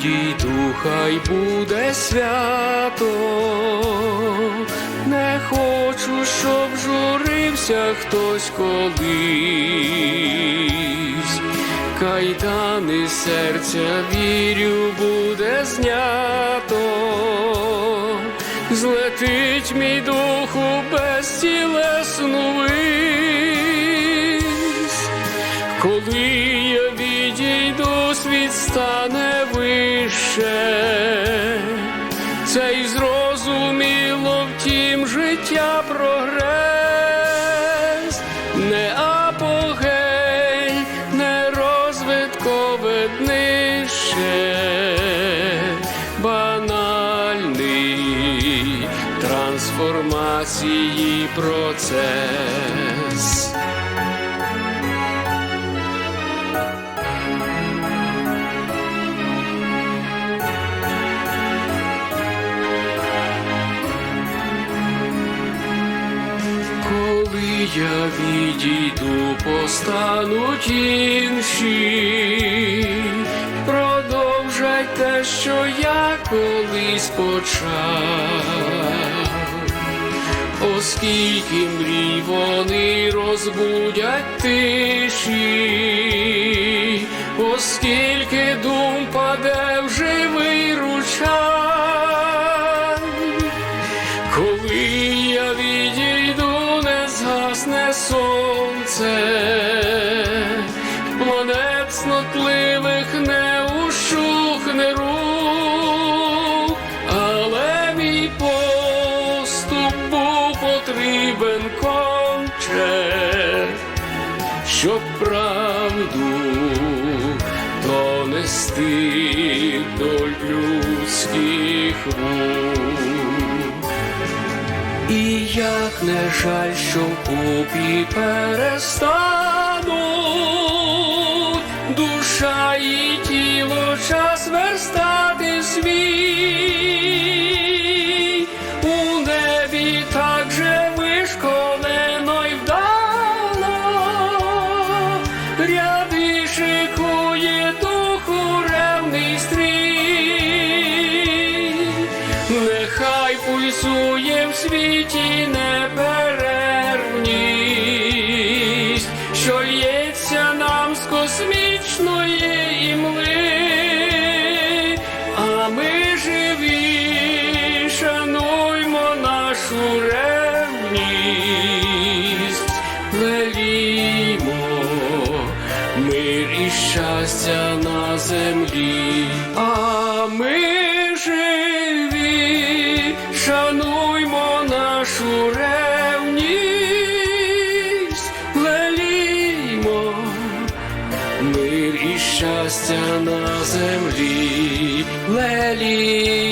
відійду, хай буде свято, не хочу, щоб журився хтось колись, кайдани серця вірю, буде знято, злетить мій дух у безцілесну вись. Коли світ стане вище, це й зрозуміло, втім життя прогрес, не апогей, не розвиткове днище, банальний трансформації процес. Я відійду, постануть інші, продовжать те, що я колись почав, оскільки мрій вони розбудять тиші, оскільки дум паде сонце, планет снотливих не ущухне рух, але мій поступ був потрібен конче, щоб правду донести до людських вух. І як не жаль, що купі перестануть душа пульсує в світі неперервність, що лється нам з космічної імли, а ми живі, шануймо нашу ревність, лелімо мир і щастя на землі, а ми щастя на землі, лелімо.